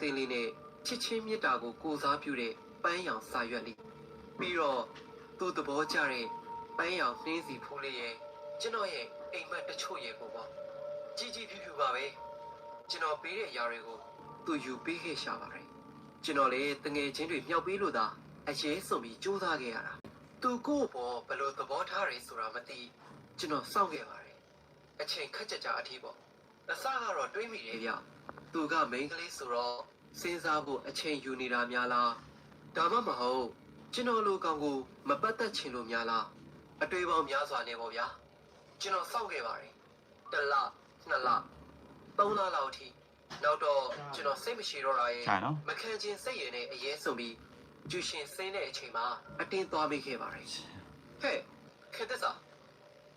သေးသေးလေးနဲ့ချစ်ချင်းမြတ်တာကိုကိုစားပြုတဲ့ပန်းရောင်စာရွက်လေးပြီးတော့သူ့သဘောကျတဲ့ပန်းရောင်နှင်းစီဖူးလေးရဲ့ကျွန်တော်ရဲ့အိမ်မက်တချို့ရဲ့ကိုပေါ့ကြီးကြီးဖြူဖြူပါပဲကျွန်တော်ပေးတဲ့အရာတွေကိုသူယူပေးခဲ့ရှာပါတယ်ကျွန်တော်လည်းတငယ်ချင်းတွေမြောက်ပေးလို့သာအရေးဆုံးပြီးကြိုးစားခဲ့ရတာသူကိုယ့်ဘောဘယ်လိုသဘောထားရဲဆိုတာမသိကျွန်တော်စောင့်ခဲ့ပါတယ်အချိန်ခက်ကြကြအထီးပေါ့အစကတော့တွေးမိတယ်ဗျ သူကမိန်းကလေးဆိုတော့စဉ်းစားဖို့အချိန်ယူနေတာများလားဒါမှမဟုတ်ကျွန်တော်လိုကောင်ကိုမပတ်သက်ချင်လို့များလားအတွေ့အပေါင်းများစွာနဲ့ပေါ့ဗျာကျွန်တော်စောင့်ခဲ့ပါတယ်တလနှစ်လသုံးလလောက်ထိနောက်တော့ကျွန်တော်စိတ်မရှိတော့တာရဲ့မခံချင်စိတ်ရည်နဲ့အရေးဆုံးပြီးကျူရှင်ဆင်းတဲ့အချိန်မှာအတင်းသွားမိခဲ့ပါတယ်ဟဲ့ခက်သက်စာ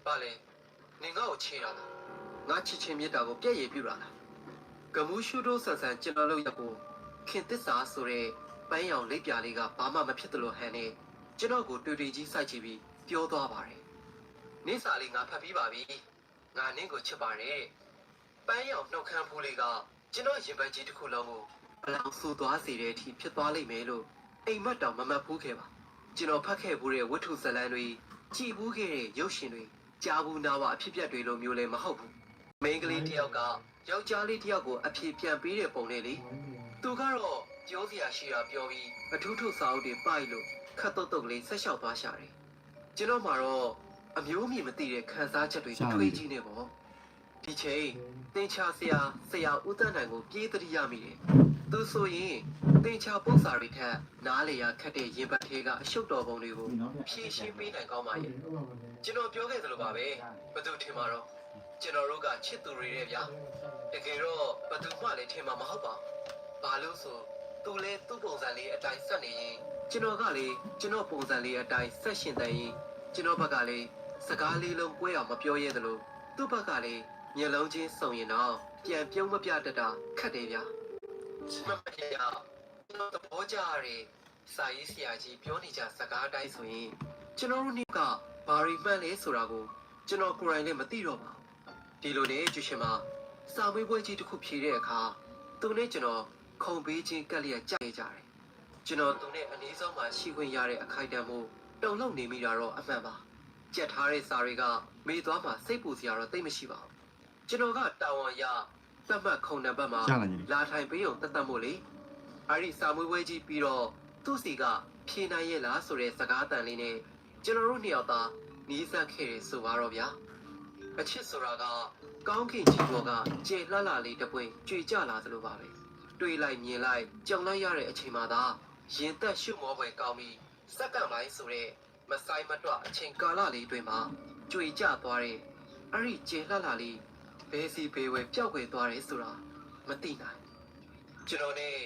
ဘာလဲနေငါ့ကိုချေတာလားငါချစ်ချင်းမြတ်တာကိုပြည့်ရည်ပြူတာလား ဂမူးရှုတို့ဆန်ဆန်ကျွန်တော်တို့ရက်ကိုခင်သစ္စာဆိုတဲ့ပန်းရောင်လက်ပြလေးကဘာမှမဖြစ်သလိုဟန်နဲ့ကျွန်တော်ကိုတွေ့တွေ့ကြီးစိုက်ကြည့်ပြီးပြောသွားပါတယ်နင့်စာလေးငါဖတ်ပြီးပါပြီငါနင့်ကိုချစ်ပါတယ်ပန်းရောင်နှုတ်ခမ်းဖူးလေးကကျွန်တော်ရင်ပတ်ကြီးတစ်ခုလုံးကိုဘလောင်ဆူသွားစေတဲ့အထိဖြစ်သွားလိမ့်မယ်လို့အိမ်မက်တောင်မမှတ်ဘူးခဲ့ပါကျွန်တော်ဖတ်ခဲ့ဘူးတဲ့ဝတ္ထုဇာတ်လမ်းတွေကြည်ဘူးခဲ့တဲ့ရုပ်ရှင်တွေကြားဘူးနာဝအဖြစ်အပျက်တွေလိုမျိုးလည်းမဟုတ်ဘူးမိန်းကလေးတစ်ယောက်က ယောက်ျားလေးတစ်ယောက်ကိုအဖြေပြန်ပေးတဲ့ပုံနဲ့လေသူကတော့ပြောစရာရှိတာပြောပြီးအထူးထူစာအုပ်တွေပိုက်လို့ခတ်တုတ်တုတ်ကလေးဆက်လျှောက်သွားရှာတယ်ကျွန်တော်မှတော့အမျိုးအမည်မသိတဲ့ခန်းစားချက်တွေထွေးကြီးနေပေါ့ဒီချိန်တင်ချာဆရာဆရာဦးတန်းနိုင်ကိုပြေးတရိရမိတယ်သူဆိုရင်တင်ချာပု္ပ္ပစာတွေထက်နားလေရခက်တဲ့ရင်ပတ်သေးကအရှုပ်တော်ပုံတွေကိုဖြည့်ရှင်းပေးနိုင်ကောင်းပါရဲ့ကျွန်တော်ပြောခဲ့သလိုပါပဲဘယ်သူထင်မှာတော့ကျွန်တော်တို့ကချစ်သူတွေရဲ့ဗျာ တကယ်တော့ဘယ်သူမှလည်းထင်မှာမဟုတ်ပါဘူးဘာလို့ဆိုသူလဲသူ့ပုံစံလေးအတိုင်းဆက်နေရင်ကျွန်တော်ကလည်းကျွန်တော်ပုံစံလေးအတိုင်းဆက်ရှင်တန်ရင်ကျွန်တော်ဘက်ကလည်းစကားလေးလုံးကွဲအောင်မပြောရဲသလိုသူ့ဘက်ကလည်းမျက်လုံးချင်းစုံရင်တော့ပြန်ပြုံးမပြတတ်တာခက်တယ်ဗျာမမရကျွန်တော်သဘောကျရတဲ့စာရေးဆရာကြီးပြောနေကြစကားအတိုင်းဆိုရင်ကျွန်တော်တို့နေ့ကဘာရီမှန်လဲဆိုတာကိုကျွန်တော်ကိုယ်တိုင်လည်းမသိတော့ပါဘူးဒီလိုနဲ့ကျူရှင်မှာ စာမေးပွဲကြီးတစ်ခုဖြေတဲ့အခါသူနဲ့ကျွန်တော်ခုံပေးခြင်းကက်လျက်ကြိုက်ကြတယ်ကျွန်တော်သူနဲ့အနည်းဆုံးမှရှိခွင့်ရတဲ့အခိုက်အတန့်မို့တုံ့လုံနေမိတာတော့အမှန်ပါကြက်ထားတဲ့စာတွေကမေးသွားမှစိတ်ပူစရာတော့သိမရှိပါဘူးကျွန်တော်ကတာဝန်ရသတ်မှတ်ခုံနံပါတ်မှာလာထိုင်ပေးုံတတ်တတ်မို့လေအဲ့ဒီစာမွေးပွဲကြီးပြီးတော့သူ့စီကဖြေနိုင်ရဲ့လားဆိုတဲ့စကားတန်လေးနဲ့ကျွန်တော်တို့နှစ်ယောက်သားနီးစပ်ခဲ့တယ်ဆိုပါတော့ဗျာ အချစ်ဆိုတာကကောင်းကင်ကြီးဘောကကျေလှလှလေးတစ်ပွင့်ကြွေကြလာသလိုပါပဲတွေးလိုက်မြင်လိုက်ကြောင်လိုက်ရတဲ့အချိန်မှသာရင်သက်ရှုမောပွဲကောင်းပြီးစက္ကန့်ပိုင်းဆိုတဲ့မဆိုင်မတော့အချိန်ကာလလေးအတွင်းမှာကြွေကြသွားတဲ့အဲ့ဒီကျေလှလှလေးဘယ်စီဘယ်ဝဲပျောက်ကွယ်သွားတယ်ဆိုတာမသိနိုင်ကျွန်တော်နဲ့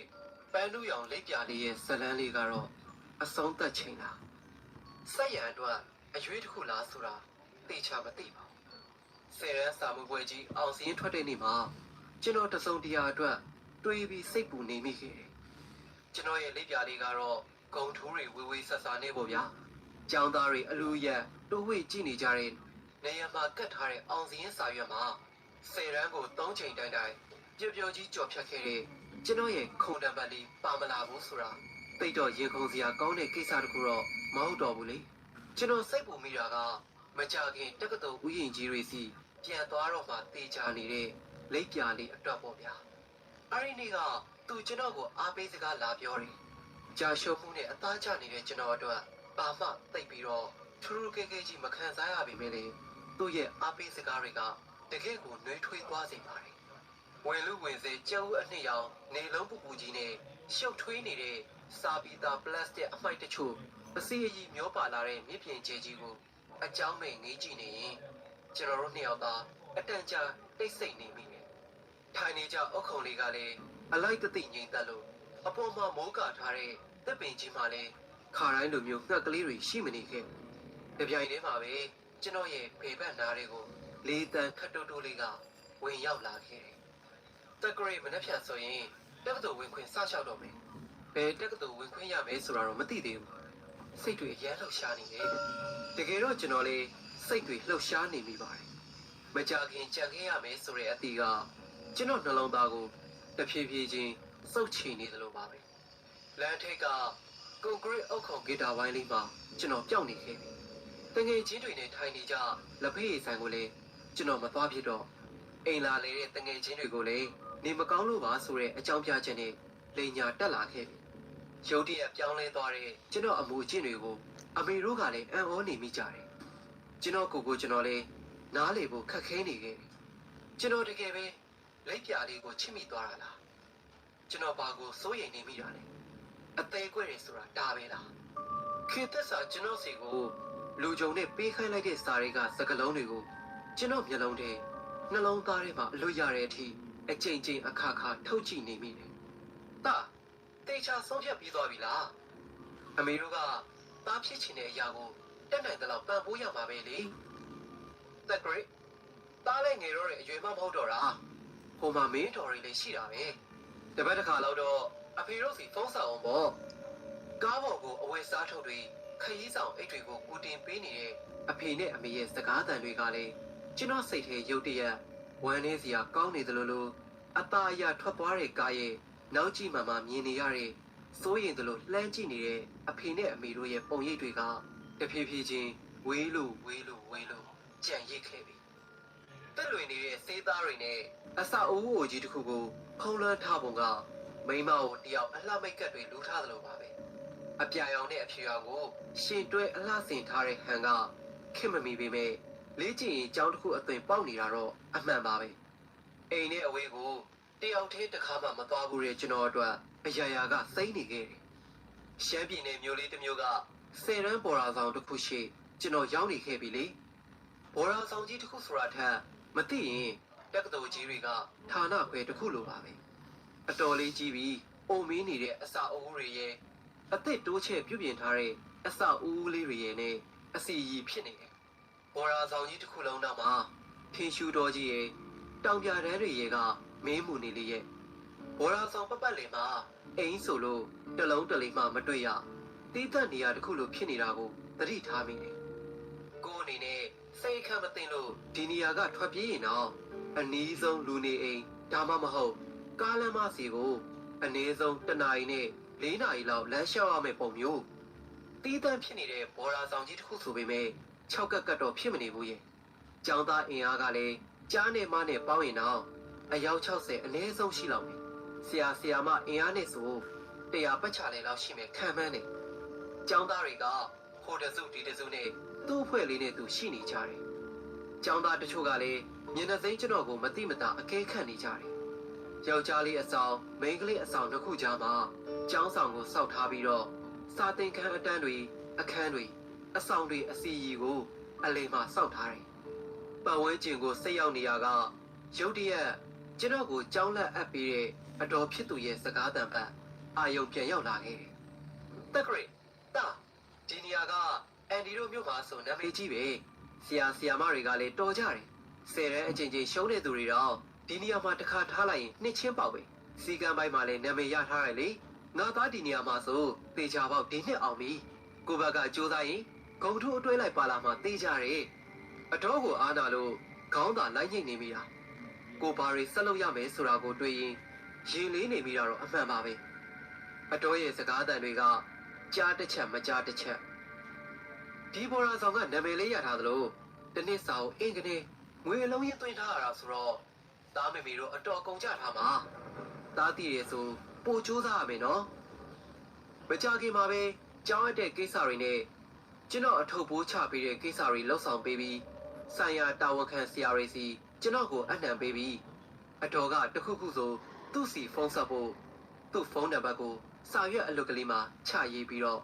ပန်းလူရောင်လက်ပြလေးရဲ့ဇလန်းလေးကတော့အဆုံးသက်ချိန်လားဆက်ရန်အတွက်အရွေးတစ်ခုလားဆိုတာသိချမသိပါဘူး ဆယ်ရန်စာမှုပွဲကြီးအောင်စင်းထွက်တဲ့နေ့မှာကျွန်တော်တစုံတရာအတွက်တွေးပြီးစိတ်ပူနေမိခဲ့တယ်ကျွန်တော်ရဲ့လက်ပြလေးကတော့ဂုံထိုးတွေဝေဝေဆဆာနေပေါ့ဗျာကျောင်းသားတွေအလူရက်တိုးဝေကြည့်နေကြတဲ့နေရာမှာကတ်ထားတဲ့အောင်စင်းစာရွက်မှာဆယ်ရန်ကို၃ချိန်တိုင်းတိုင်းပျော်ပျော်ကြီးကြော်ဖြတ်ခဲ့တဲ့ကျွန်တော်ရဲ့ခုံတံပတ်လေးပါမလာဘူးဆိုတာသိတော့ရင်ခုန်စရာကောင်းတဲ့ကိစ္စတခုတော့မဟုတ်တော့ဘူးလေကျွန်တော်စိတ်ပူမိတာကမကြခင်တက္ကသိုလ်ဥယျာဉ်ကြီးတွေစီ ပြန်သွားတော့မှတေချာနေတဲ့လိပ်ပြာလေးအတွက်ပေါ့ဗျာအဲ့ဒီနေ့ကသူကျွန်တော်ကိုအားပေးစကားလာပြောတယ်ကြာရှုံးမှုနဲ့အသားကျနေတဲ့ကျွန်တော်အတွက်ဘာမှသိပ်ပြီးတော့ထူးထူးကဲကဲကြီးမခံစားရပေမဲ့လေသူ့ရဲ့အားပေးစကားတွေကတကယ့်ကိုနှွေးထွေးသွားစေပါတယ်ဝင်လူဝင်စေကျုပ်အနှစ်ရောင်နေလုံးပူပူကြီးနဲ့ရှုပ်ထွေးနေတဲ့စာပီတာပလတ်စတစ်အမိုက်တချို့အစီအကြီးမျောပါလာတဲ့မြစ်ပြင်ကျဲကြီးကိုအကြောင်းမဲ့ငေးကြည့်နေရင် ကျွန်တော်တို့နှစ်ယောက်သားအတန်ကြာတိတ်ဆိတ်နေမိတယ်။ထိုင်နေကြအုတ်ခုံလေးကလည်းအလိုက်တသိငိမ့်သက်လို့အပေါ်မှာမိုးကာထားတဲ့တပ်ပင်ကြီးမှလည်းခါတိုင်းလိုမျိုးငှက်ကလေးတွေရှိမနေခဲ့ဘူး။ဒီပြိုင်ထဲမှာပဲကျွန်တော်ရဲ့ဖေဘက်နားတွေကိုလေးတန်ခတ်တိုးတိုးလေးကဝင်ရောက်လာခဲ့တယ်။တက်ကရိမနှက်ဖြန်ဆိုရင်တက္ကသိုလ်ဝင်ခွင့်စလျှောက်တော့မယ်။ဘယ်တက္ကသိုလ်ဝင်ခွင့်ရမယ်ဆိုတာတော့မသိသေးဘူး။စိတ်တွေအရန်လှုပ်ရှားနေတယ်။တကယ်တော့ကျွန်တော်လေး စိတ်တွေလှုပ်ရှားနေမိပါတယ်။မကြခင်ကြံခဲ့ရမယ်ဆိုတဲ့အတီးကကျွန်တော်နှလုံးသားကိုတဖြည်းဖြည်းချင်းစုပ်ချီနေသလိုပါပဲလမ်းထိပ်ကကွန်ကရစ်အုတ်ခုံဂီတာဝိုင်းလေးမှာကျွန်တော်ပျောက်နေခဲ့ပြီတငယ်ချင်းတွေနဲ့ထိုင်နေကြလက်ဖေးရည်ဆိုင်ကိုလည်းကျွန်တော်မသွားဖြစ်တော့အိမ်လာလေတဲ့တငယ်ချင်းတွေကိုလည်းနေမကောင်းလို့ပါဆိုတဲ့အကြောင်းပြချက်နဲ့လိန်ညာတက်လာခဲ့ပြီရုတ်တရက်ပြောင်းလဲသွားတဲ့ကျွန်တော်အမူအကျင့်တွေကိုအမေတို့ကလည်းအံ့ဩနေမိကြတယ် ကျွန်တော်ကိုယ်ကိုကျွန်တော်လည်းနားလေဖို့ခက်ခဲနေခဲ့တယ်ကျွန်တော်တကယ်ပဲလက်ပြလေးကိုချစ်မိသွားတာလားကျွန်တော်ဘာကိုစိုးရိမ်နေမိတာလဲအသေးကွဲ့တယ်ဆိုတာဒါပဲလားခေတ္တစာကျွန်တော်စီကိုလူကြုံနဲ့ပေးခိုင်းလိုက်တဲ့စာတွေကစကလုံးတွေကိုကျွန်တော်မျက်လုံးထဲနှလုံးသားထဲမှာအလွတ်ရတဲ့အထိအချိန်ချင်းအခါခါထုတ်ကြည့်နေမိတယ်။တာတေချာဆုံးဖြတ်ပြီးသွားပြီလား။အမေတို့ကတားဖြစ်ချင်တဲ့အရာကို တက်နိုင်တဲ့လောက်ပံ့ပိုးရမှာပဲလေ။ That great တားလိုက်ငယ်တော့တဲ့အရွယ်မှမဟုတ်တော့တာ။ဟိုမှာမင်းတော်တွေလည်းရှိတာပဲ။တပတ်တစ်ခါလောက်တော့အဖေတို့စီဖုန်းဆောင်အောင်ပေါ့ကားပေါ်ကိုအဝယ်စားထုတ်တွေခရီးဆောင်အိတ်တွေကိုကူတင်ပေးနေတဲ့အဖေနဲ့အမေရဲ့စကားသံတွေကလည်းကျွန်တော်စိတ်ထဲရုတ်တရက်ဝမ်းနေစရာကောင်းနေတယ်လို့လို့အตาအရထွက်သွားတဲ့ကားရဲ့နောက်ကြည့်မှမှမြင်နေရတဲ့စိုးရင်တယ်လို့လှမ်းကြည့်နေတဲ့အဖေနဲ့အမေတို့ရဲ့ပုံရိပ်တွေက တဖြည်းဖြည်းချင်းဝေးလို့ဝေးလို့ဝေးလို့ကြံ့ရစ်ခဲ့ပြီတက်လွင်နေတဲ့စေးသားတွေနဲ့အစာအိုးအိုကြီးတစ်ခုကိုဖုံးလွှမ်းထားပုံကမိန်းမကိုတယောက်အလှမိတ်ကပ်တွေလူထားသလိုပါပဲအပြာရောင်နဲ့အဖြူရောင်ကိုရှင်တွဲအလှဆင်ထားတဲ့ဟန်ကခင်မမီပေမဲ့လေးကျင်ရင်ကြောင်းတစ်ခုအသွင်ပေါက်နေတာတော့အမှန်ပါပဲအိမ်နဲ့အဝေးကိုတယောက်တည်းတစ်ခါမှမသွားဘူးတဲ့ကျွန်တော်အတွက်အရာရာကစိမ့်နေခဲ့တယ်ရှမ်းပြည်နယ်မျိုးလေးတစ်မျိုးက ဆယ်ရန်ပေါ်ရာဆောင်တစ်ခုရှိကျွန်တော်ရောက်နေခဲ့ပြီလေပေါ်ရာဆောင်ကြီးတစ်ခုဆိုတာထက်မသိရင်တက္ကသိုလ်ကြီးတွေကဌာနခွဲတစ်ခုလိုပါပဲအတော်လေးကြီးပြီးပုံမင်းနေတဲ့အစာအုပ်တွေရဲ့အသက်တိုးချဲ့ပြုပြင်ထားတဲ့အစာအုပ်လေးတွေရဲ့နဲ့အစီရီဖြစ်နေတယ်ဘော်ရာဆောင်ကြီးတစ်ခုလုံးတော့မှာထင်းရှူတော်ကြီးရဲ့တောင်ပြတဲတွေရဲ့ကမင်းမှုနေလေးရဲ့ဘော်ရာဆောင်ပတ်ပတ်လည်မှာအိမ်ဆိုလို့တလုံးတလေးမှမတွေ့ရ တီးသက်နေရတစ်ခုလိုဖြစ်နေတာကိုသတိထားမိတယ်ကိုယ်အနေနဲ့စိတ်ခံမသိလို့ဒီနေရာကထွက်ပြေးရင်တော့အနည်းဆုံးလူနေအိမ်ဒါမှမဟုတ်ကားလမ်းမစီကိုအနည်းဆုံးတစ်နာရီနဲ့၄နာရီလောက်လမ်းလျှောက်ရမယ့်ပုံမျိုးတီးတန့်ဖြစ်နေတဲ့ဘော်ရာဆောင်ကြီးတစ်ခုဆိုပေမဲ့၆ကက်ကတ်တော့ဖြစ်မနေဘူးရဲ့။ကျောင်းသားအင်အားကလည်းကြားနဲ့မနဲ့ပေါင်းရင်တော့အယောက်60အနည်းဆုံးရှိလောက်ပြီ။ဆရာဆရာမအင်အားနဲ့ဆိုတရားပတ်ချလဲလောက်ရှိမယ်ခံမှန်းတယ်။ ကျောင်းသားတွေကဟိုတစုဒီတစုနဲ့သူ့အဖွဲ့လေးနဲ့သူရှိနေကြတယ်။ကျောင်းသားတချို့ကလည်းမျက်နှာသိမ်းကျွန်တော်ကိုမတိမတာအကဲခတ်နေကြတယ်။ယောက်ျားလေးအဆောင်မိန်းကလေးအဆောင်တစ်ခုကြားမှာကျောင်းဆောင်ကိုစောက်ထားပြီးတော့စာသင်ခန်းအတန်းတွေအခန်းတွေအဆောင်တွေအစီအီကိုအလိမ်မှာစောက်ထားတယ်။ပတ်ဝန်းကျင်ကိုစိတ်ရောက်နေရကရုတ်တရက်ကျွန်တော်ကိုကြောင်းလက်အပ်ပြီးတဲ့အတော်ဖြစ်သူရဲ့စကားတံပတ်အာယုံပြန်ရောက်လာခဲ့တယ်။တက်ဂရိတာဒီနေရာကအ န်ဒီတို့မြို့မှာဆိုနာမည်ကြီးပဲ။ဆရာဆရာမတွေကလည်းတော်ကြတယ်။ဆယ်တန်းအချိန်ချင်းရှုံးတဲ့သူတွေတော့ဒီနေရာမှာတစ်ခါထားလိုက်ရင်နှစ်ချင်းပေါက်ပဲစီကံပိုင်းမှာလည်းနာမည်ရထားတယ်လေငါသားဒီနေရာမှာဆိုတေချာပေါက်ဒီနှစ်အောင်ပြီကိုဘက်ကစူးစမ်းရင်ဂုံထိုးအတွဲလိုက်ပါလာမှတေးကြတယ်အတော်ကိုအားနာလို့ခေါင်းသာလိုက်ညိတ်နေမိတာကိုဘာတွေဆက်လုပ်ရမယ်ဆိုတာကိုတွေးရင်ရင်လေးနေမိတာတော့အမှန်ပါပဲအတော်ရဲ့စကားတန်တွေကကြားတစ်ချက်မကြားတစ်ချက် ဒီဘော်ရာဆောင်ကနာမည်လေးရထားသလိုတနစ်စာကိုအင်္ဂနေငွေအလုံးရင်သွင်းထားရတာဆိုတော့သားမေမေတို့အတော်ကုန်ကြထားမှာသားတည်ရဆိုပို့ကြိုးစားရမယ်နော်မကြခင်မှာပဲကြောင်းရတဲ့ကိစ္စတွေနဲ့ကျွန်တော်အထုပ်ပိုးချပေးတဲ့ကိစ္စတွေလှုပ်ဆောင်ပေးပြီးဆိုင်ရာတာဝန်ခံဆရာတွေစီကျွန်တော်ကိုအနှံပေးပြီးအတော်ကတခုခုဆိုသူ့စီဖုန်းဆက်ဖို့သူ့ဖုန်းနံပါတ်ကိုစာရွက်အလုပ်ကလေးမှာချရေးပြီးတော့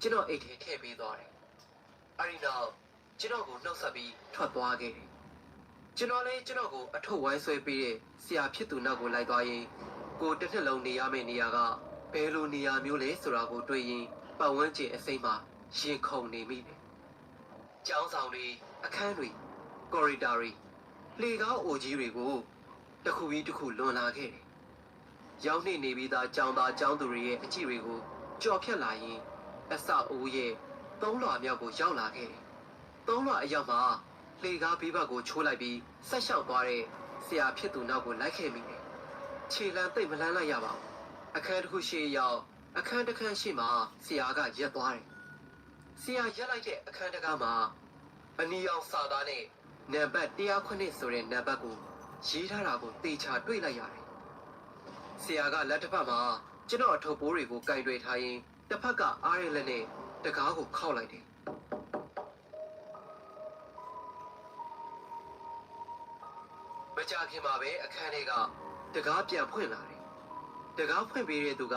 ကျွန်တော်အိတ်ထဲထည့်ပေးသွားတယ် အဲဒီနောက်ကျွန်တော်ကိုနှုတ်ဆက်ပြီးထွက်သွားခဲ့တယ်ကျွန်တော်လည်းကျွန်တော်ကိုအထုပ်ဝိုင်းဆွဲပေးတဲ့ဆရာဖြစ်သူနောက်ကိုလိုက်သွားရင်ကိုတစ်နှစ်လုံးနေရမယ့်နေရာကဘယ်လိုနေရာမျိုးလဲဆိုတာကိုတွေးရင်ပတ်ဝန်းကျင်အစိမ့်မှာရင်ခုန်နေမိတယ်။ကျောင်းဆောင်တွေအခန်းတွေကော်ရီဒါတွေလေကားအိုကြီးတွေကိုတစ်ခုပြီးတစ်ခုလွန်လာခဲ့တယ်။ရောက်နေနေပြီးသားကျောင်းသားကျောင်းသူတွေရဲ့အကြည့်တွေကိုကြော်ဖြတ်လာရင်အစအိုးရဲ့ သုံးလွှာမြောက်ကိုရောက်လာခဲ့တယ်။သုံးလွှာအရောက်မှာလေကားဘေးဘက်ကိုချိုးလိုက်ပြီးဆက်လျှောက်သွားတဲ့ဆရာဖြစ်သူနောက်ကိုလိုက်ခဲ့မိတယ်။ခြေလမ်းသိပ်မလန်းလိုက်ရပါဘူးအခန်းတစ်ခုရှိရောက်အခန်းတစ်ခန်းရှိမှဆရာကရက်သွားတယ်ဆရာရက်လိုက်တဲ့အခန်းတစ်ကားမှာအနီအောင်စာသားနဲ့နံပါတ်109ဆိုတဲ့နံပါတ်ကိုရေးထားတာကိုတေချာတွေ့လိုက်ရတယ်ဆရာကလက်တစ်ဖက်မှာကျွန်တော်အထုပ်ပိုးတွေကိုကင်တွယ်ထားရင်တစ်ဖက်ကအားရလက်နဲ့ တကားကိုခောက်လိုက်တယ်မကြခင်မှာပဲအခန်းထဲကတကားပြန်ဖွင့်လာတယ်တကားဖွင့်ပေးတဲ့သူက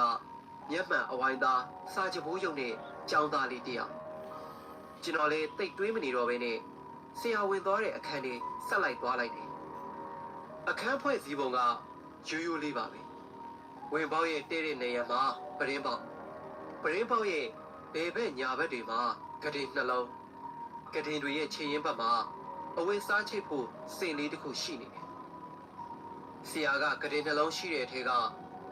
မျက်မှန်အဝိုင်းသားစာချဘိုးရုံနဲ့ကြောင်းသားလေးတစ်ယောက်ကျွန်တော်လည်းတိတ်တွေးမနေတော့ဘဲနဲ့ဆရာဝင်သွားတဲ့အခန်းထဲဆက်လိုက်သွားလိုက်တယ်အခန်းဖွဲ့စည်းပုံကရိုးရိုးလေးပါပဲဝင်ပေါက်ရဲ့တဲတဲ့နေရာမှာပရင်းပေါက်ပရင်းပေါက်ရဲ့ ဘယ်ဘက်ညာဘက်တွေမှာကတိနှလုံးကတိတွေရဲ့ခြေရင်းဘက်မှာအဝတ်စားချိတ်ဖို့စင်လေးတစ်ခုရှိနေတယ်ဆရာကကတိနှလုံးရှိတဲ့ထဲက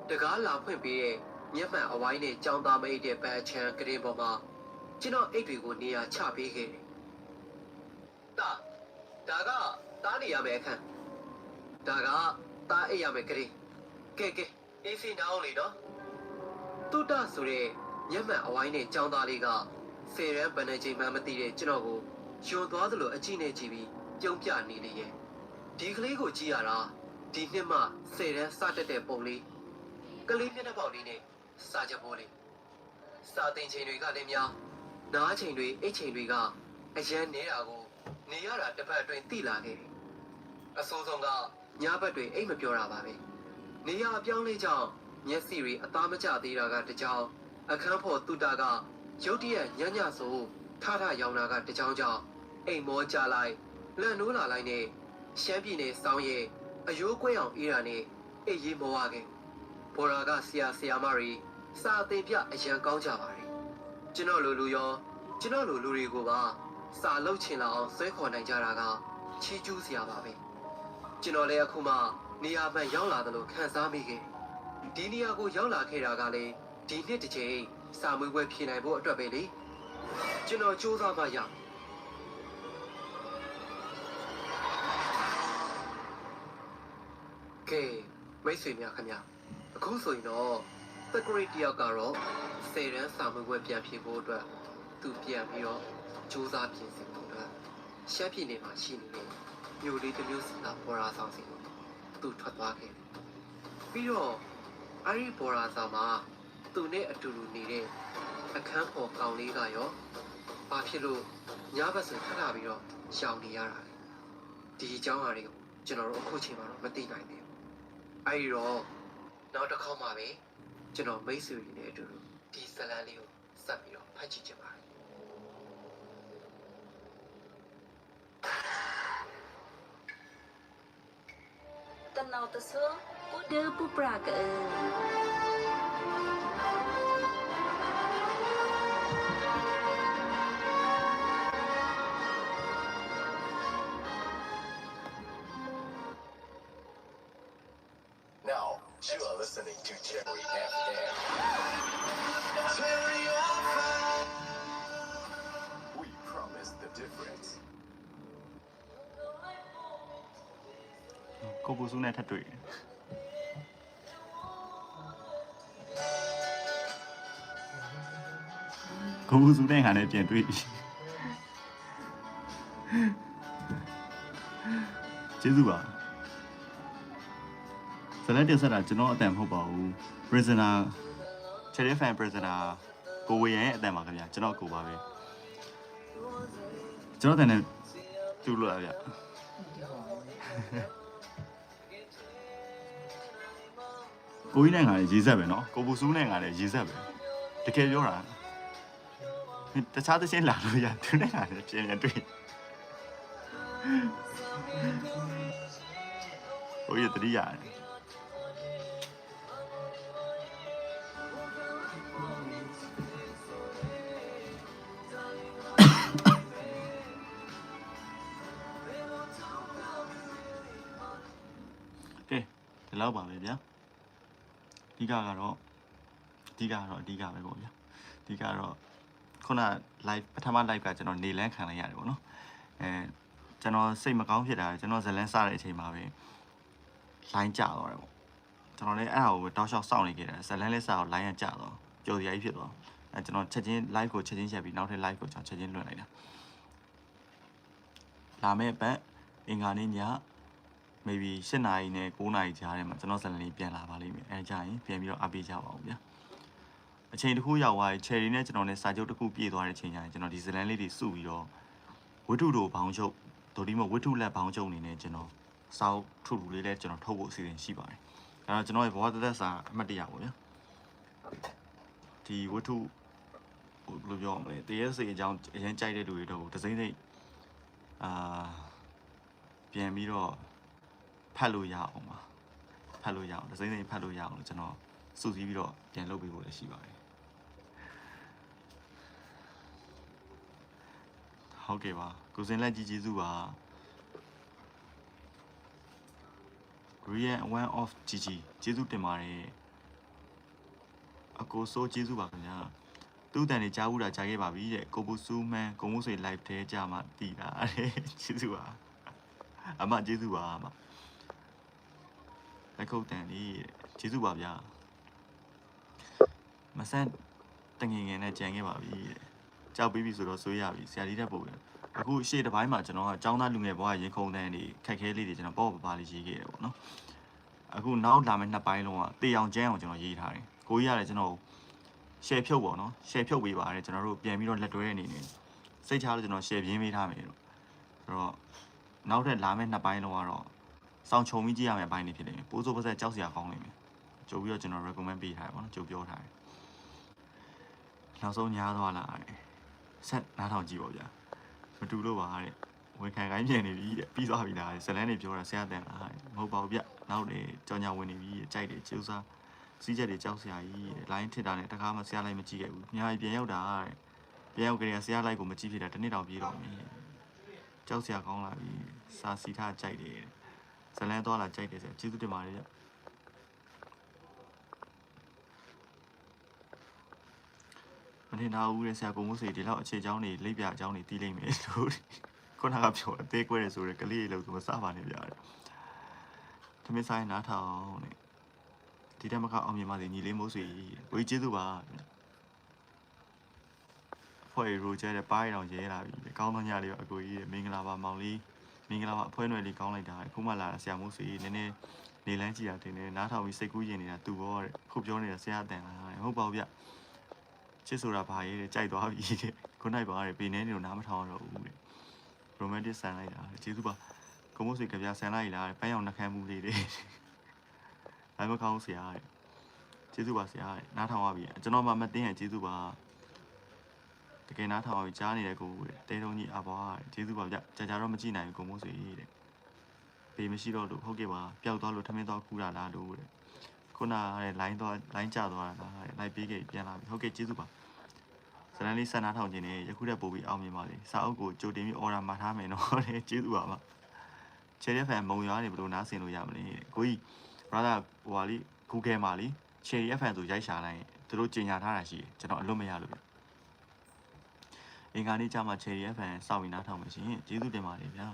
တကားလာဖွင့်ပေးတဲ့မျက်မှန်အဝိုင်းနဲ့ကြောင်းသားမိတ်တဲ့ပန်းချမ်းကတိပေါ်မှာကျွန်တော်အိတ်တွေကိုနေရာချပေးခဲ့တယ်။ဒါဒါကတားနေရမယ်အခန်း။ဒါကတားအိတ်ရမယ်ကတိ။ကဲကဲအေးစီနာအောင်လေနော်။တုတ္တဆိုတဲ့ မျက်မှန်အဝိုင်းနဲ့ကြောင်းသားလေးကဆယ်ရန်ဗန်နေချိန်မှမသိတဲ့ကျွန်တော်ကိုယွန်သွားသလိုအကြည့်နဲ့ကြည့်ပြီးပြုံးပြနေလေရဲ့။ဒီကလေးကိုကြည့်ရတာဒီနှစ်မှဆယ်ရန်စတက်တဲ့ပုံလေးကလေးမျက်နှာပေါက်လေးနဲ့စာချက်ပိုးလေးစာသင်ချိန်တွေကလည်းများနားချိန်တွေအိတ်ချိန်တွေကအရန်နေတာကိုနေရတာတစ်ပတ်အတွင်းသိလာခဲ့တယ်။အဆိုးဆုံးကညဘက်တွေအိတ်မပြောတာပါပဲ။နေရအပြောင်းလဲကြောင့်မျက်စိတွေအသားမကျသေးတာကတကြောင် အခန်းဖို့တူတာကရုတ်တရက်ညံ့ညဆိုထထရောင်တာကတကြောင်ကြောင့်အိမ်မောကြလိုက်လန့်နိုးလာလိုက်နဲ့ရှမ်းပြည်နယ်စောင်းရဲ့အယိုးကွဲအောင်အေးတာနဲ့အိတ်ရေးမောရခဲ့ဘော်ရာကဆရာဆရာမတွေစာသင်ပြအရန်ကောင်းကြပါတယ်ကျွန်တော်လိုလူရောကျွန်တော်လိုလူတွေကိုပါစာလုပ်ချင်လာအောင်ဆွဲခေါ်နိုင်ကြတာကချီးကျူးစရာပါပဲကျွန်တော်လည်းအခုမှနေရာမှန်ရောက်လာတယ်လို့ခံစားမိခဲ့ဒီနေရာကိုရောက်လာခဲ့တာကလည်း ဒီနှစ်တစ်ချိန်စာမွေးပွဲဖြေနိုင်ဖို့အတွက်ပဲလေကျွန်တော်စူးစမ်းမှရကဲမိတ်ဆွေများခင်ဗျာအခုဆိုရင်တော့သက်ကရိတ်တယောက်ကတော့စေရန်စာမွေးပွဲပြန်ဖြေဖို့အတွက်သူပြန်ပြီးတော့စူးစမ်းပြင်ဆင်ဖို့အတွက်ရှက်ပြည်နယ်မှာရှိနေတဲ့မြို့လေးတစ်မျိုးစီကပေါ်ရာဆောင်စီကိုသူထွက်သွားခဲ့တယ်ပြီးတော့အဲ့ဒီပေါ်ရာဆောင်မှာ သူနဲ့အတူတူနေတဲ့အခန်းပေါ်ကောင်လေးကရောဘာဖြစ်လို့ညဘက်ဆိုထလာပြီးတော့ရှောင်နေရတာလဲဒီအကြောင်းအရာတွေကိုကျွန်တော်တို့အခုချိန်မှာတော့မသိနိုင်သေးဘူးအဲဒီတော့နောက်တစ်ခေါက်မှပဲကျွန်တော်မိတ်ဆွေတွေနဲ့အတူတူဒီဇလန်လေးကိုစပ်ပြီးတော့ဖတ်ကြည့်ချင်ပါတယ်တနောက်တဆူဥဒေပူပရာက ကိုပူစုနဲ့ထပ်တွေ့တယ်ကိုပူစုနဲ့ငါနဲ့ပြန်တွေ့ပြီကျေးဇူးပါဇလက်တင်ဆက်တာကျွန်တော်အတန်မဟုတ်ပါဘူး prisoner cherry fan prisoner ကိုဝေရန်ရဲ့အတန်ပါခင်ဗျာကျွန်တော်ကိုပါပဲကျွန်တော်တန်နဲ့တူလို့လားဗျ ကိုကြီးနိုင်ငံလည်းရေးဆက်ပဲနော်ကိုပူစုနိုင်ငံလည်းရေးဆက်ပဲတကယ်ပြောတာတခြားသချင်းလာလို့ရသူနိုင်ငံလည်းပြင်ပြန်တွေ့ကိုကြီးတတိယ အဓိကကတော့အဓိကကတော့အဓိကပဲပေါ့ဗျာအဓိကတော့ခုန live ပထမ live ကကျွန်တော်နေလန်းခံလိုက်ရတယ်ပေါ့နော်အဲကျွန်တော်စိတ်မကောင်းဖြစ်တာကျွန်တော်ဇလန်းစတဲ့အချိန်မှာပဲ line ကျသွားတယ်ပေါ့ကျွန်တော်လည်းအဲ့ဒါကိုတောက်လျှောက်စောင့်နေခဲ့တယ်ဇလန်းလေးစာကို line ရကြတော့ပျော်စရာကြီးဖြစ်သွားအဲကျွန်တော်ချက်ချင်း live ကိုချက်ချင်းချက်ပြီးနောက်ထပ် live ကိုကျွန်တော်ချက်ချင်းလွှင့်လိုက်တာလာမယ့်ပတ်အင်္ဂါနေ့ည maybe 7နာရီနဲ့9နာရီကြားထဲမှာကျွန်တော်ဇလန်လေးပြန်လာပါလိမ့်မယ်အဲကြရင်ပြန်ပြီးတော့အပေးကြပါဦးဗျာအချိန်တစ်ခုရောက်သွားရင် cherry နဲ့ကျွန်တော်နဲ့စာချုပ်တစ်ခုပြည့်သွားတဲ့အချိန်ကျရင်ကျွန်တော်ဒီဇလန်လေးတွေစုပြီးတော့ဝတ္ထုတို့ဘောင်းချုပ်ဒိုဒီမဝတ္ထုလက်ဘောင်းချုပ်အနေနဲ့ကျွန်တော်စောက်ထုထူလေးလည်းကျွန်တော်ထုတ်ဖို့အစီအစဉ်ရှိပါတယ်အဲတော့ကျွန်တော်ရဲ့ဘဝတသက်စာအမှတ်တရပါဗျာဒီဝတ္ထုဟိုဘယ်လိုပြောရမလဲတရက်စီအကြောင်းအရင်ကြိုက်တဲ့လူတွေတော့ဒစိမ့်စိမ့်အာပြန်ပြီးတော့ ဖတ်လို့ရအောင်ပါဖတ်လို့ရအောင်ဒီစိမ့်စိမ့်ဖတ်လို့ရအောင်လို့ကျွန်တော်စုစည်းပြီးတော့ပြန်လုပ်ပေးဖို့လည်းရှိပါတယ်ဟုတ်ကဲ့ပါကိုစင်လက်ကြီးကျေးဇူးပါ Real one of GG ကျေးဇူးတင်ပါတယ်အကိုဆိုးကျေးဇူးပါခင်ဗျာသူ့တန်နေကြားဘူးတာကြားခဲ့ပါပြီတဲ့ကိုပူစူးမန်းကိုမှုဆွေ live ထဲကြာမှတည်တာတဲ့ကျေးဇူးပါအမကျေးဇူးပါအမ လက်ခုပ်တန်လေးတဲ့ကျေးဇူးပါဗျာမဆန်းတငငယ်နဲ့ကြံခဲ့ပါပြီတဲ့ကြောက်ပြီးပြီဆိုတော့ဆွေးရပြီဆရာကြီးတက်ပို့ပြန်အခုရှေ့တစ်ပိုင်းမှာကျွန်တော်ကចောင်းသားလူငယ်ဘဝရင်ခုန်တန်းနေခက်ခဲလေးတွေကျွန်တော်ပေါ့ပပါလေးရေးခဲ့တယ်ပေါ့နော်အခုနောက်လာမယ့်နှစ်ပိုင်းလုံးကတေအောင်ကျန်းအောင်ကျွန်တော်ရေးထားတယ်ကိုကြီးရတယ်ကျွန်တော် share ဖြုတ်ပေါ့နော် share ဖြုတ်ပေးပါတယ်ကျွန်တော်တို့ပြန်ပြီးတော့လက်တွဲတဲ့အနေနဲ့စိတ်ချလို့ကျွန်တော် share ပြင်းပေးထားမယ်လို့ဆိုတော့နောက်ထပ်လာမယ့်နှစ်ပိုင်းလုံးကတော့ စောင့်ချုံပြီးကြည့်ရမယ့်အပိုင်းတွေဖြစ်နေတယ်ပိုးစိုးပါဆက်ကြောက်စရာကောင်းနေမယ်ကြိုပြီးတော့ကျွန်တော် recommend ပေးထားတယ်ပေါ့နော်ကြိုပြောထားတယ်နောက်ဆုံးညားသွားလာတယ်ဆက်နားထောင်ကြည့်ပါဗျာမတူလို့ပါတဲ့ဝန်ခံခိုင်းပြန်နေပြီတဲ့ပြီးသွားပြီလားဇလန်းတွေပြောတာဆရာတန်လားတဲ့မဟုတ်ပါဘူးဗျနောက်နေကြောင်ညာဝင်နေပြီတဲ့ကြိုက်တယ်ကျိုးစားစီးချက်တွေကြောက်စရာကြီးတဲ့ line ထစ်တာနဲ့တခါမှဆရာလိုက်မကြည့်ခဲ့ဘူးညာကြီးပြန်ရောက်တာတဲ့ပြန်ရောက်ကြတဲ့ဆရာလိုက်ကိုမကြည့်ဖြစ်တာတစ်နှစ်တောင်ပြေးတော့မယ်ကြောက်စရာကောင်းလာပြီစာစီထားကြိုက်တယ်တဲ့ ဇလန်းသွားလာကြိုက်တယ်ဆိုကျေးဇူးတင်ပါတယ်ဗျမထင်တာဘူးတဲ့ဆရာကုံမိုးစေဒီလောက်အခြေချောင်းတွေလိပ်ပြအချောင်းတွေတီးလိမ့်မယ်လို့ခုနကပြောအသေးကွဲတယ်ဆိုတော့ကလေးတွေလို့သူမစပါနဲ့ဗျာသမင်းဆိုင်နားထောင်တဲ့ဒီတက်မကအောင်မြင်ပါစေညီလေးမိုးစေကိုကြီးကျေးဇူးပါဖွဲ့ရိုကျဲတဲ့ပိုင်းတော်ရဲလာပြီကောင်းသောညလေးပါအကိုကြီးမင်္ဂလာပါမောင်လေး မင်္ဂလာပါအဖွဲနွယ်လေးကောင်းလိုက်တာအခုမှလာတာဆရာမိုးဆွေနည်းနည်းနေလန်းကြည့်တာတင်နေနားထောင်ပြီးစိတ်ကူးရင်နေတာသူဘောတဲ့ခုပြောနေတာဆရာအတန်လားတဲ့ဟုတ်ပါဘူးဗျချစ်ဆိုတာဘာရေးတဲ့ကြိုက်သွားပြီတဲ့ခုနိုင်ပါတဲ့ပေနေနေလို့နားမထောင်တော့ဘူးတဲ့ romantic ဆန်လိုက်တာတဲ့ကျေးဇူးပါကိုမိုးဆွေကြပြဆန်လိုက်လားတဲ့ပန်းရောင်နှခမ်းမှုလေးတဲ့ဘာမကောင်းဆရာတဲ့ကျေးဇူးပါဆရာတဲ့နားထောင်ပါပြီကျွန်တော်မှမသိရင်ကျေးဇူးပါ တကယ်နားထောင်ပြီးကြားနေတဲ့ကိုတဲ့တဲတုံးကြီးအဘွားတဲ့ကျေးဇူးပါဗျကြာကြာတော့မကြည့်နိုင်ဘူးကိုမိုးဆွေတဲ့ပေမရှိတော့လို့ဟုတ်ကဲ့ပါပျောက်သွားလို့ထမင်းသွားကူတာလားလို့တဲ့ခုနကတဲ့ line သွား line ကျသွားတာလားတဲ့ line ပေးခဲ့ပြန်လာပြီဟုတ်ကဲ့ကျေးဇူးပါဇလန်လေးဆန္ဒထောင်ခြင်းနဲ့ယခုတည်းပို့ပြီးအောင်မြင်ပါလေစာအုပ်ကိုကြိုတင်ပြီး order မှာထားမယ်နော်တဲ့ကျေးဇူးပါပါချယ်ရဖန်မုံရွာနေဘယ်လိုနားဆင်လို့ရမလဲတဲ့ကိုကြီး brother ဟိုဟာလီ Google မှာလီ cherry fm ဆိုရိုက်ရှာလိုက်ရင်သူတို့ကြီးညာထားတာရှိတယ်ကျွန်တော်အလွတ်မရလို့ဗျ အင်္ဂါနေ့ကျမှ cherry fm စောင့်ပြီးနားထောင်မယ်ရှင်ကျေးဇူးတင်ပါတယ်ဗျာ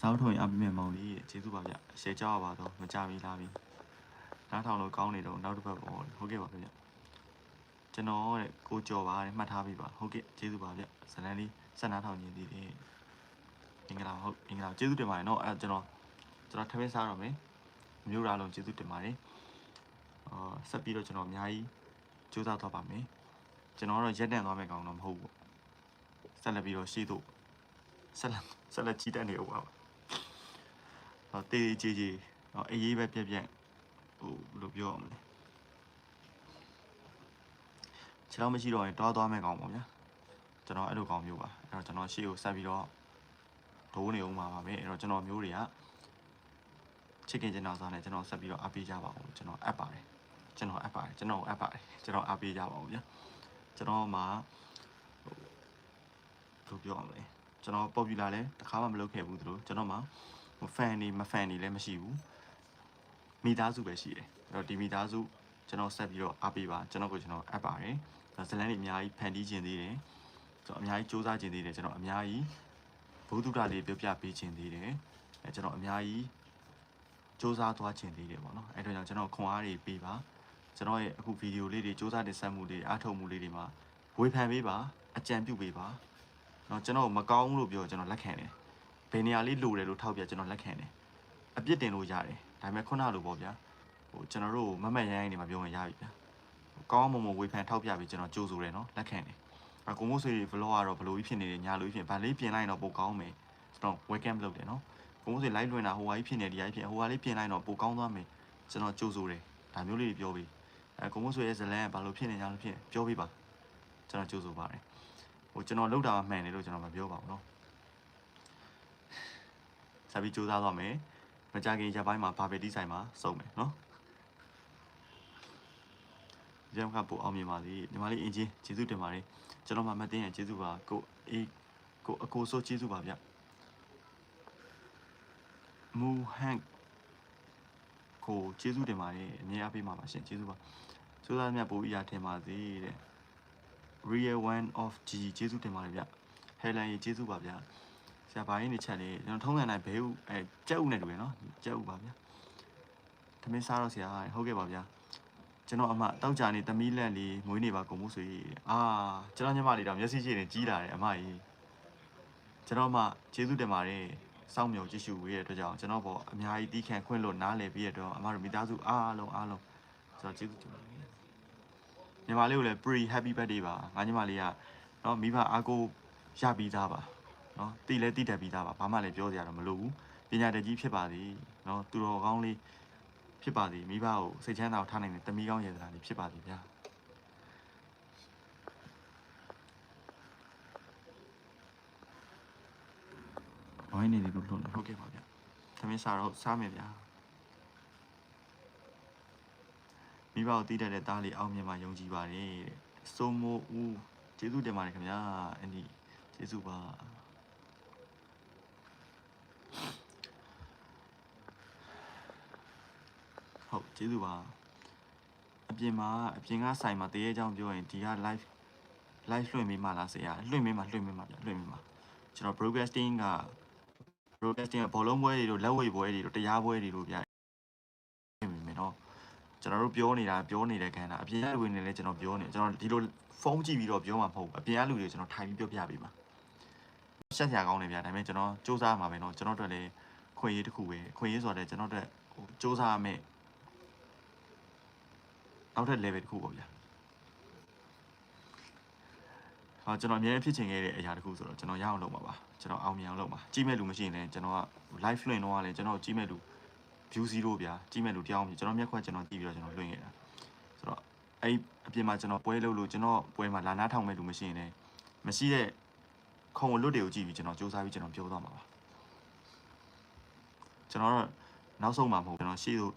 စောင်းထုံရင်အပြည့်မဲ့မောင်လေးကျေးဇူးပါဗျရှယ်ကြောက်ရပါတော့မကြပြီလားပြီနားထောင်လို့ကောင်းနေတော့နောက်တစ်ပတ်ပေါ့ဟုတ်ကဲ့ပါဗျကျွန်တော်တဲ့ကိုကြော်ပါတဲ့မှတ်ထားပြီပါဟုတ်ကဲ့ကျေးဇူးပါဗျဇလန်လေးဆက်နားထောင်ခြင်းသေးတယ်အင်္ဂလာဟုတ်အင်္ဂလာကျေးဇူးတင်ပါတယ်နော်အဲ့ကျွန်တော်ကျွန်တော်ထမင်းစားတော့မယ်မျိုးရာလုံးကျေးဇူးတင်ပါတယ်အာဆက်ပြီးတော့ကျွန်တော်အများကြီးကြိုးစားသွားပါမယ် ကျွန်တော်ကတော့ရက်တန့်သွားမယ်ကောင်းတော့မဟုတ်ဘူးဆက်လက်ပြီးတော့ရှေ့တို့ဆက်လက်ဆက်လက်ကြီးတက်နေဦးပါဟောတေးကြီးကြီးဟောအေးရေးပဲပြက်ပြက်ဟိုဘယ်လိုပြောရမလဲခြေတော့မရှိတော့ရင်တွားသွားမယ်ကောင်းပါဗျာကျွန်တော်အဲ့လိုကောင်းမျိုးပါအဲ့တော့ကျွန်တော်ရှေ့ကိုဆက်ပြီးတော့ဒိုးနေဦးမှာပါပဲအဲ့တော့ကျွန်တော်မျိုးတွေကချစ်ခင်ကျင်တော်စားနဲ့ကျွန်တော်ဆက်ပြီးတော့အားပေးကြပါဦးကျွန်တော်အပ်ပါတယ်ကျွန်တော်အပ်ပါတယ်ကျွန်တော်အပ်ပါတယ်ကျွန်တော်အားပေးကြပါဦးဗျာ ကျွန်တော်မှာဟိုဘယ်လိုပြောရမလဲကျွန်တော် popular လဲတစ်ခါမှမလုပ်ခဲ့ဘူးသူတို့ကျွန်တော်မှာ fan နေမ fan နေလည်းမရှိဘူးမိသားစုပဲရှိတယ်အဲ့တော့ဒီမိသားစုကျွန်တော်ဆက်ပြီးတော့အားပေးပါကျွန်တော်ကိုကျွန်တော်အပ်ပါတယ်ဇလန်တွေအများကြီးဖန်တီးခြင်းသေးတယ်ကျွန်တော်အများကြီးစူးစမ်းခြင်းသေးတယ်ကျွန်တော်အများကြီးဘုဒ္ဓတာလေးပြောပြပေးခြင်းသေးတယ်အဲကျွန်တော်အများကြီးစူးစမ်းသွားခြင်းသေးတယ်ပေါ့နော်အဲ့တော့ကြောင့်ကျွန်တော်ခွန်အားတွေပေးပါ ကျွန်တော်ရဲ့အခုဗီဒီယိုလေးတွေစူးစမ်းတင်ဆက်မှုတွေအားထုတ်မှုလေးတွေမှာဝေဖန်ပေးပါအကြံပြုပေးပါเนาะကျွန်တော်မကောင်းဘူးလို့ပြောကျွန်တော်လက်ခံတယ်ဘယ်နေရာလေးလိုတယ်လို့ထောက်ပြကျွန်တော်လက်ခံတယ်အပြစ်တင်လို့ရတယ်ဒါပေမဲ့ခုနလိုပေါ့ဗျာဟိုကျွန်တော်တို့မမတ်ရိုင်းရိုင်းနေမှာပြောရင်ရပြီဗျာကောင်းမွန်မွန်ဝေဖန်ထောက်ပြပြီးကျွန်တော်ကြိုးဆိုတယ်เนาะလက်ခံတယ်အကိုမို့ဆွေ vlog ကတော့ဘယ်လိုကြီးဖြစ်နေလဲညာလိုကြီးဖြစ်ဗာလေးပြင်လိုက်တော့ပိုကောင်းမယ်ကျွန်တော် welcome လုပ်တယ်เนาะ ဘုံစင် live လွှင့်တာဟိုဟာကြီးဖြစ်နေဒီဟာကြီးဖြစ်ဟိုဟာလေးပြင်လိုက်တော့ပိုကောင်းသွားမယ်ကျွန်တော်ကြိုးဆိုတယ်ဒါမျိုးလေးတွေပြောပြီး အဲကိုမို့ဆိုရဲ့ဇလန်ကဘာလို့ဖြစ်နေကြလို့ဖြစ်ပြောပြီးပါကျွန်တော်ကြိုးဆိုပါတယ်ဟိုကျွန်တော်လောက်တာမှမှန်တယ်လို့ကျွန်တော်မပြောပါဘူးเนาะဆက်ပြီးကြိုးစားသွားမယ်မကြခင်ရက်ပိုင်းမှာဘာပဲဒီဆိုင်မှာစုံမယ်เนาะရမ်ကပိုအောင်မြင်ပါစေညီမလေးအင်ဂျင်ကျေးဇူးတင်ပါတယ်ကျွန်တော်မှမသိရင်ကျေးဇူးပါကိုအေးကိုအကိုဆိုကျေးဇူးပါဗျ မူဟန် ကိုကျေးဇူးတင်ပါတယ်အမြဲအားပေးပါပါရှင်ကျေးဇူးပါစူးစမ်းမြတ်ပို့ရထင်ပါစေတဲ့ real one of g ကျေးဇူးတင်ပါတယ်ဗျဟဲလန်ရေကျေးဇူးပါဗျဆရာဘာရင်းနေချက်လေးကျွန်တော်ထုံးစံတိုင်းဘဲဥအဲကြက်ဥနဲ့တူရယ်နော်ကြက်ဥပါဗျသမင်းစားတော့ဆရာဟုတ်ကဲ့ပါဗျကျွန်တော်အမတောက်ကြနေသမီးလက်လေးမွေးနေပါကုန်မှုဆိုရင်အာကျွန်တော်ညမလေးတော့မျက်စိရှိနေကြီးလာတယ်အမကြီးကျွန်တော်အမကျေးဇူးတင်ပါတယ် စောင့်မျှော်ကြည့်ရှုဝေးတဲ့အတွက်ကြောင့်ကျွန်တော်ပေါ်အများကြီးတီးခံခွင့်လို့နားလည်ပြီးရတော့အမတို့မိသားစုအားလုံးအားလုံးကျွန်တော်ကျေးဇူးတင်ပါတယ်ညီမလေးကိုလည်း pre happy birthday ပါငါညီမလေးကနော်မိဘအားကိုရပြီးသားပါနော်တီလဲတီတက်ပြီးသားပါဘာမှလည်းပြောစရာတော့မလိုဘူးပညာတတ်ကြီးဖြစ်ပါသည်နော်သူတော်ကောင်းလေးဖြစ်ပါသည်မိဘကိုစိတ်ချမ်းသာအောင်ထားနိုင်တဲ့တမီးကောင်းရေသနာလေးဖြစ်ပါသည်ဗျာ ဝိုင်းနေတယ်လို့လို့ဟုတ်ကဲ့ပါဗျာသမင်းစားတော့စားမယ်ဗျာမိဘကိုတီးတတ်တဲ့သားလေးအောင်မြင်မှယုံကြည်ပါတယ်တဲ့စိုးမိုးဦးကျေးဇူးတင်ပါတယ်ခင်ဗျာအန်ဒီကျေးဇူးပါဟုတ်ကျေးဇူးပါအပြင်မှာအပြင်ကဆိုင်မှာတရေချောင်းပြောရင်ဒီက live live လွှင့်မိမှလားဆရာလွှင့်မိမှလွှင့်မိမှဗျလွှင့်မိမှကျွန်တော် broadcasting က broadcasting ကဘောလုံးပွဲတွေတို့လက်ဝဲပွဲတွေတို့တရားပွဲတွေတို့ဗျပြင်မိမယ်နော်ကျွန်တော်တို့ပြောနေတာပြောနေတဲ့ခံတာအပြင်ကလူတွေနဲ့လည်းကျွန်တော်ပြောနေကျွန်တော်ဒီလိုဖုန်းကြည့်ပြီးတော့ပြောမှာမဟုတ်ဘူးအပြင်ကလူတွေကျွန်တော်ထိုင်ပြီးပြောပြပေးပါရှက်စရာကောင်းတယ်ဗျာဒါပေမဲ့ကျွန်တော်စူးစမ်းမှာပဲနော်ကျွန်တော်တို့လည်းခွင့်ရေးတစ်ခုပဲခွင့်ရေးဆိုတော့ကျွန်တော်တို့ဟိုစူးစမ်းရမယ်နောက်ထပ် level တစ်ခုပေါ့ဗျာ ဟာကျွန်တော်အများကြီးဖြစ်ချင်ခဲ့တဲ့အရာတစ်ခုဆိုတော့ကျွန်တော်ရအောင်လုပ်မှာပါကျွန်တော်အောင်မြင်အောင်လုပ်မှာကြီးမဲ့လူမရှိရင်လည်းကျွန်တော်က live လွှင့်တော့ကလည်းကျွန်တော်ကြီးမဲ့လူ view 0ဗျာကြီးမဲ့လူတရားအောင်မြင်ကျွန်တော်မျက်ခွက်ကျွန်တော်ကြည့်ပြီးတော့ကျွန်တော်လွှင့်ခဲ့တာဆိုတော့အဲ့အပြင်မှာကျွန်တော်ပွဲလုပ်လို့ကျွန်တော်ပွဲမှာလာနားထောင်မဲ့လူမရှိရင်လည်းမရှိတဲ့ခုံလွတ်တွေကိုကြည့်ပြီးကျွန်တော်စူးစမ်းပြီးကျွန်တော်ပြောသွားမှာပါကျွန်တော်တော့နောက်ဆုံးမှာမဟုတ်ကျွန်တော်ရှေ့သို့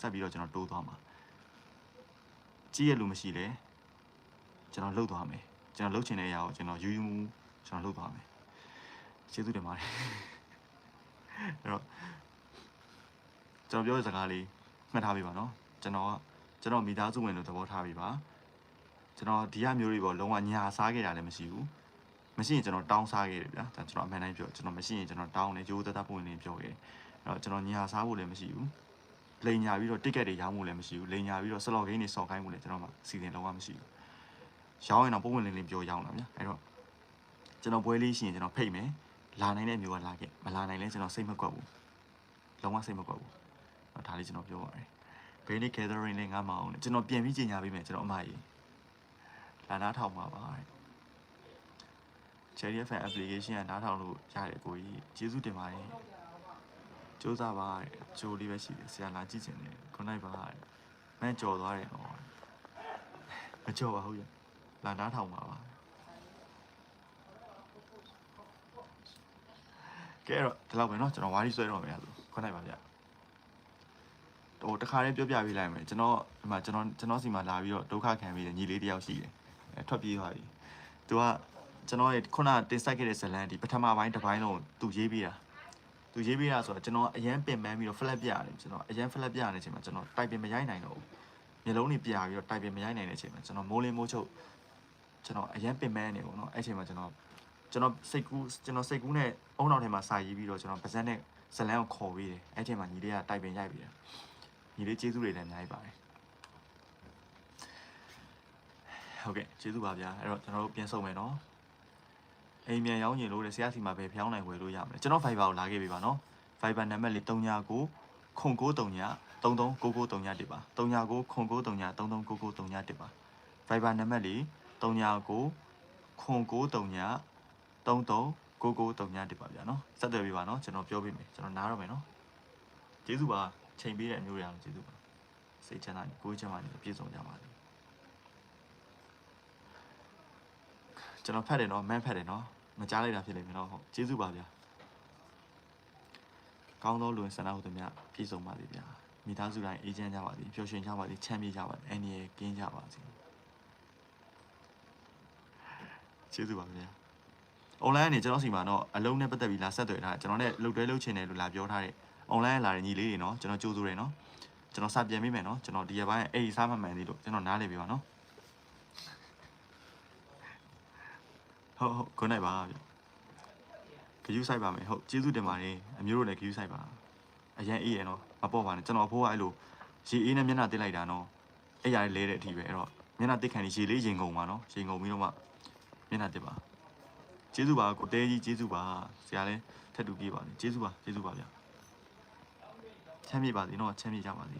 ဆက်ပြီးတော့ကျွန်တော်တိုးသွားမှာကြီးရလူမရှိလေကျွန်တော်လှုပ်သွားမယ် ကျွန်တော်လှုပ်ချင်တဲ့အရာကိုကျွန်တော်ယူယူမူကျွန်တော်လှုပ်သွားမယ်ကျေးဇူးတင်ပါတယ်အဲ့တော့ကျွန်တော်ပြောတဲ့စကားလေးမှတ်ထားပေးပါနော်ကျွန်တော်ကကျွန်တော်မိသားစုဝင်လို့သဘောထားပေးပါကျွန်တော်ဒီရမျိုးတွေပေါ့လုံးဝညာစားခဲ့တာလည်းမရှိဘူးမရှိရင်ကျွန်တော်တောင်းစားခဲ့တယ်ဗျာဒါကျွန်တော်အမှန်တိုင်းပြောကျွန်တော်မရှိရင်ကျွန်တော်တောင်းတယ်ရိုးသားသားပုံနေပြောခဲ့တယ်အဲ့တော့ကျွန်တော်ညာစားဖို့လည်းမရှိဘူးလိန်ညာပြီးတော့ ticket တွေရောင်းဖို့လည်းမရှိဘူးလိန်ညာပြီးတော့ slot game တွေစော်ခိုင်းဖို့လည်းကျွန်တော်မှစီစဉ်လုံးဝမရှိဘူး ရောင်းရင်တော့ပုံဝင်လင်းလင်းပြောရောင်းတာဗျာအဲ့တော့ကျွန်တော်ပွဲလေးရှိရင်ကျွန်တော်ဖိတ်မယ်လာနိုင်တဲ့မျိုးကလာခဲ့မလာနိုင်လဲကျွန်တော်စိတ်မကွက်ဘူးလုံးဝစိတ်မကွက်ဘူးတော့ဒါလေးကျွန်တော်ပြောပါမယ်ဘယ်နေ့ gathering လေးငါမအောင်နဲ့ကျွန်တော်ပြန်ပြီးကြီးညာပေးမယ်ကျွန်တော်အမကြီးလာနားထောင်ပါပါတဲ့ Cherry FM application ကနားထောင်လို့ရတယ်ကိုကြီးကျေးဇူးတင်ပါတယ်စူးစမ်းပါတဲ့ဂျိုးလေးပဲရှိတယ်ဆရာလာကြည့်ချင်တယ်ခုနိုင်ပါတဲ့မင်းကြော်သွားတယ်နော်မကြော်ပါဘူးရ လာနားထောင်ပါပါကဲတော့ဒီလောက်ပဲเนาะကျွန်တော်ဝါးရီဆွဲတော့မယ်ဆိုခုနိုင်ပါဗျဟိုတခါလေးပြောပြပေးလိုက်မယ်ကျွန်တော်ဒီမှာကျွန်တော်ကျွန်တော်စီမှာလာပြီးတော့ဒုက္ခခံပြီးတဲ့ညီလေးတယောက်ရှိတယ်အဲထွက်ပြေးသွားပြီသူကကျွန်တော်ရဲ့ခုနတင်ဆက်ခဲ့တဲ့ဇလန်ဒီပထမပိုင်းတစ်ပိုင်းလုံးသူရေးပေးတာသူရေးပေးတာဆိုတော့ကျွန်တော်အရန်ပင်ပန်းပြီးတော့ flat ပြရတယ်ကျွန်တော်အရန် flat ပြရတဲ့အချိန်မှာကျွန်တော်တိုက်ပင်မရိုက်နိုင်တော့ဘူးမျိုးလုံးတွေပြပြီးတော့တိုက်ပင်မရိုက်နိုင်တဲ့အချိန်မှာကျွန်တော်မိုးလင်းမိုးချုပ် ကျွန်တော်အရန်ပင်ပန်းနေပေါ့နော်အဲ့အချိန်မှာကျွန်တော်ကျွန်တော်စိတ်ကူးကျွန်တော်စိတ်ကူးနဲ့အုံနောက်ထဲမှာစာရေးပြီးတော့ကျွန်တော်ပါဇက်နဲ့ဇလန်ကိုခေါ်ပြီးတယ်အဲ့ချိန်မှာညီလေးကတိုက်ပင်ရိုက်ပြီးတယ်ညီလေးကျေးဇူးတွေလည်းအများကြီးပါတယ်ဟုတ်ကဲ့ကျေးဇူးပါဗျာအဲ့တော့ကျွန်တော်တို့ပြန်ဆုံးမယ်နော်အိမ်မြန်ရောင်းရင်လို့တဲ့ဆရာစီမှာပဲဖျောင်းနိုင်ဝယ်လို့ရမယ်ကျွန်တော် Viber ကိုလာခဲ့ပြီပါနော် Viber နံပါတ်လေး39ခု0939 339931ပါ39ခု0939 339931ပါ Viber နံပါတ်လေး39 ခု0939 339931ပါဗျာနော်ဆက်သွယ်ပေးပါနော်ကျွန်တော်ပြောပေးမယ်ကျွန်တော်နားတော့မယ်နော်ကျေးဇူးပါချိန်ပေးတဲ့အမျိုးတွေအားလုံးကျေးဇူးပါစိတ်ချမ်းသာကိုယ်ချမ်းသာနေပြည့်စုံကြပါစေကျွန်တော်ဖတ်တယ်နော်မန်းဖတ်တယ်နော်မကြားလိုက်တာဖြစ်လိမ့်မယ်နော်ဟုတ်ကျေးဇူးပါဗျာကောင်းသောလူဝင်ဆန္ဒဟုတ်သည်များပြည့်စုံပါစေဗျာမိသားစုတိုင်းအေးချမ်းကြပါစေပျော်ရွှင်ကြပါစေချမ်းမြေ့ကြပါစေအန္တရာယ်ကင်းကြပါစေ ကျေးဇူးပါဗျာ online ကနေကျွန်တော်စီမှာတော့အလုံးနဲ့ပတ်သက်ပြီးလာဆက်သွယ်ထားတယ်ကျွန်တော်နဲ့လှုပ်တွဲလှုပ်ချင်တယ်လို့လာပြောထားတယ် online လာတဲ့ညီလေးတွေနော်ကျွန်တော်ကြိုးစိုးတယ်နော်ကျွန်တော်စပြန်မိမယ်နော်ကျွန်တော်ဒီရက်ပိုင်းအဲ့ဒီစားမှမှန်သေးလို့ကျွန်တော်နားလည်ပြီပါနော်ဟုတ်ဟုတ် good night ပါဗျခရူးဆိုင်ပါမယ်ဟုတ်ကျေးဇူးတင်ပါတယ်အမျိုးတို့လည်းခရူးဆိုင်ပါအရင်အေးရနော်မပေါ့ပါနဲ့ကျွန်တော်အဖိုးကအဲ့လိုရေအေးနဲ့မျက်နှာတက်လိုက်တာနော်အဲ့ရလေးလဲတဲ့အထိပဲအဲ့တော့မျက်နှာတက်ခံနေရေလေးရင်ကုန်ပါနော်ရင်ကုန်ပြီးတော့မှ မျက်နှာတက်ပါကျေးဇူးပါကိုတဲကြီးကျေးဇူးပါဆရာလည်းထပ်တူပြေးပါလေကျေးဇူးပါကျေးဇူးပါဗျာချမ်းမြေ့ပါစေနော်ချမ်းမြေ့ကြပါစေ